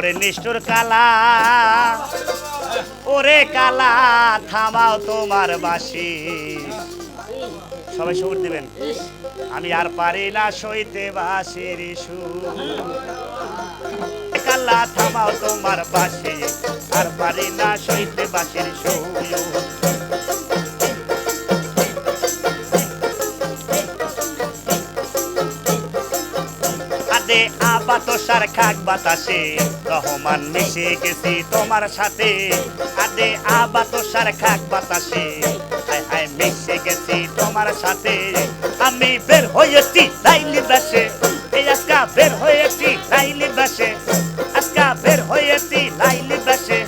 ওরে নিষ্ঠুর কালা। ওরে কালা, থামাও তোমার বাসি সবাই সুর দিবেন। আমি আর পারি না সইতে বাসির সুর কালা, থামাও তোমার বাসি আর পারি না সইতে বাসির সুর আদে আবাতসার খাক বাতাসে। রহমান মিশে গেছি তোমার সাথে। আদে আবাতসার খাক বাতাসে। হায় মিশে গেছি তোমার সাথে। আমি বের হয়েছি লাইলি বাসে। এই আজকা বের হয়েছি লাইলি বাসে। আজকা বের হয়েছি লাইলি বাসে।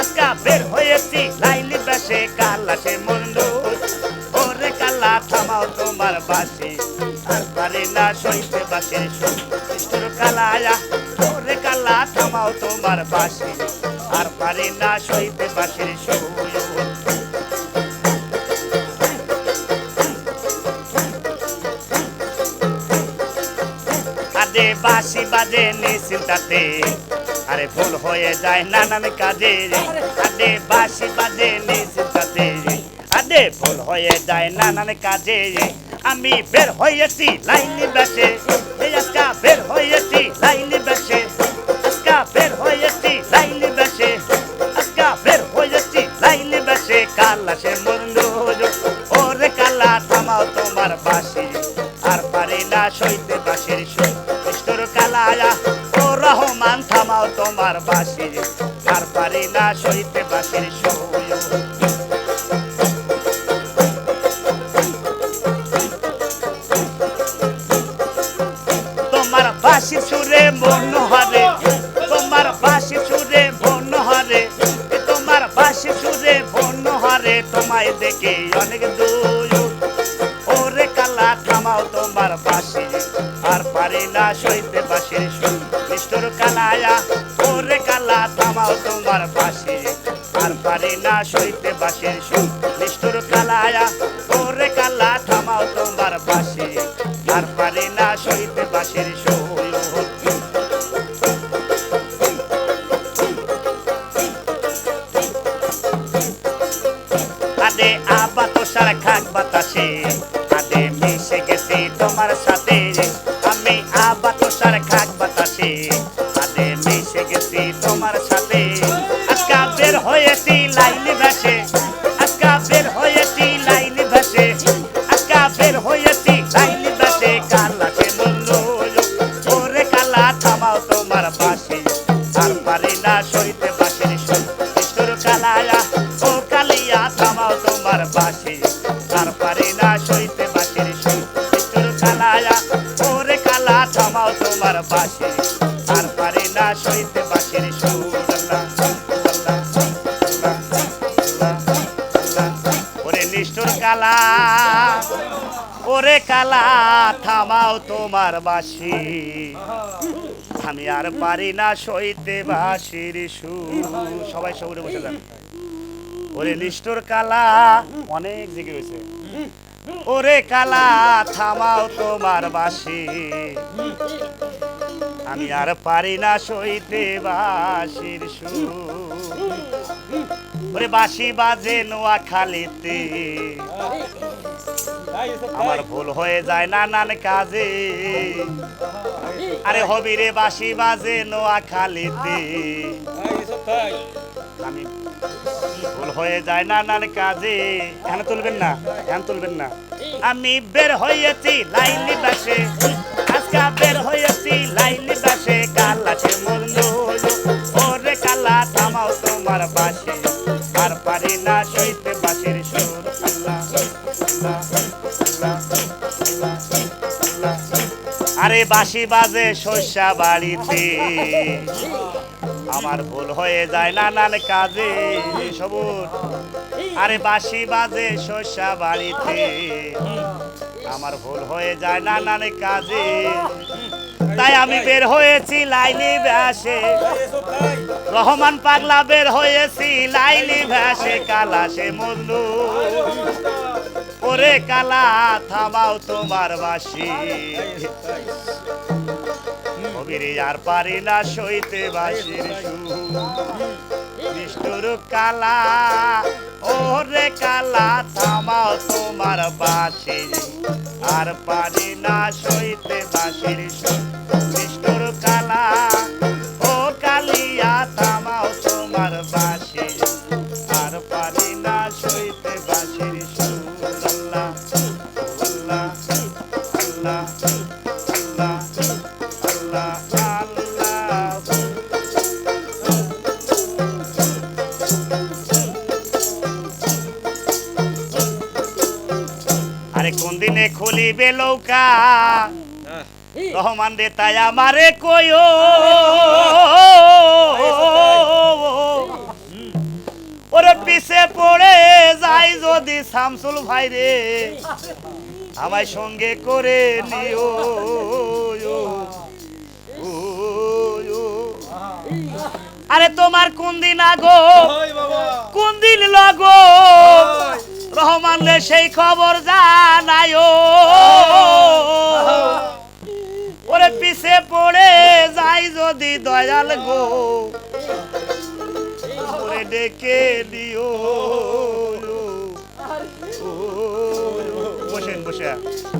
আজকা বের হয়েছি লাইলি বাসে। কালাসে মন্দু ওরে কালা থামাও তোমার বাসে। আর পারে না সইতে সুর কালায়া কালা থামাও তোমার বাসে আর পারে না সইতে বাসের সুর। আদে বাসি বাজে নিশ্চিন্তাতে, আরে ভুল হয়ে যায় নানান কাজে। আদে বাসি বাজে নিশ্চিন্তাতে, আদে ভুল হয়ে যায় নানান কাজে। আমি বের হয়েছি লাইনি বেশে বের হয়েছি লাইনি বেশে হয়েছি লাইনি বেশে আজকা বের হয়েছি লাইনি বেশে কালাসে মন্দু ওরে কালা, থামাও তোমার বাসে আর পারি না সইতে বাসের সুর। কৃষ্ণর কালায়া ও রহমান, থামাও তোমার বাসে আর পারি না সইতে বাসের সুর। হরে দেখে অনেক ওরে কালা, থামাও তোমার বাসি আর পারি না সইতে বাসির শুন মিষ্টর কালায়া ওরে কালা, থামাও তোমার পাশে আর পারি না সইতে বাসির শুন মিষ্টর কালায়া ওরে কালা, থামাও তোমার বাসি আদে আবা তো সারা খাক বাতাসে। আদে মিশে গেছি তোমার সাথে। আমি আবা তো সারা খাক বাতাসে। আদে মিশে গেছি তোমার সাথে। আজকা বের হয়েছি লাইলি ভাসে। আজকা বের হয়েছি লাইলি ভাসে। আজকা বের হয়েছি লাইলি ভাসে। কালাসে বলল ওরে কালা থামাও তোমার পাশে। আর পারি না সইতে বাসের সুর কৃষ্ণর থামাও তোমার বাসে আর পারি না সইতে বাসের সুর। ওরে নিষ্ঠুর কালা, ওরে কালা, থামাও তোমার বাসি আমি আর পারি না সইতে বাসির সুর। সবাই সবুরে বসে যান। ওরে নিষ্ঠুর কালা, অনেক দিকে রয়েছে ওরে কালা, থামাও তোমার বাসি আমি আর পারি না সইতে বাসির সুর। ওরে বাসি বাজে নোয়া খালিতে আমার ভুল হয়ে যায় নানান কাজে। আরে হবিরে বাসি বাজে নোয়া খালিতে আমি ভুল হয়ে যায় নানান কাজে? তুলবেন না তুলবেন না। আমি বের হয়েছি লাইলি বাসে। আজকা বের হয়েছি লাইলি বাসে। কালাছে মন্দ ওরে কালা থামাও তোমার বাসে। আর পারি না সইতে বাসের সুর। আরে বাসি বাজে শস্যা বাড়িতে। আমার ভুল হয়ে যায় নানান কাজে, সবুজ। আরে বাসি বাজে শস্যা বাড়িতে। আমার ভুল হয়ে যায় নানান কাজে, তাই আমি বের হয়েছি লাইলি ব্যাসে। রহমান পাগলা বের হয়েছি লাইলি ভ্যাসে কালাসে মন্দু। ওরে কালা, থামাও তোমার বাসি ফিরে আর পারি না সইতে বাসির সুর। নিষ্ঠুর কালা, ওরে কালা, থামাও তোমার বাসি আর পারি না সইতে বাসির সুর। নিষ্ঠুর কালা, ও কালিয়া, থামাও তোমার বাসি আর পারি না সইতে বাসির সুর। আল্লাহ আল্লাহ আল্লাহ আরে কোন দিনে খুলিবে লৌকা রহমান রে তাই আমারে কয়ো ওরে পিছে পড়ে যাই যদি শামসুল ভাই রে। আমায় সঙ্গে করে নিও। আরে তোমার কোন দিন আগো? কোন দিন লগো? রহমান রে সেই খবর জানায়। ওরে পিছে পড়ে যাই যদি দয়াল গো ডেকে দিও। বসেন বসে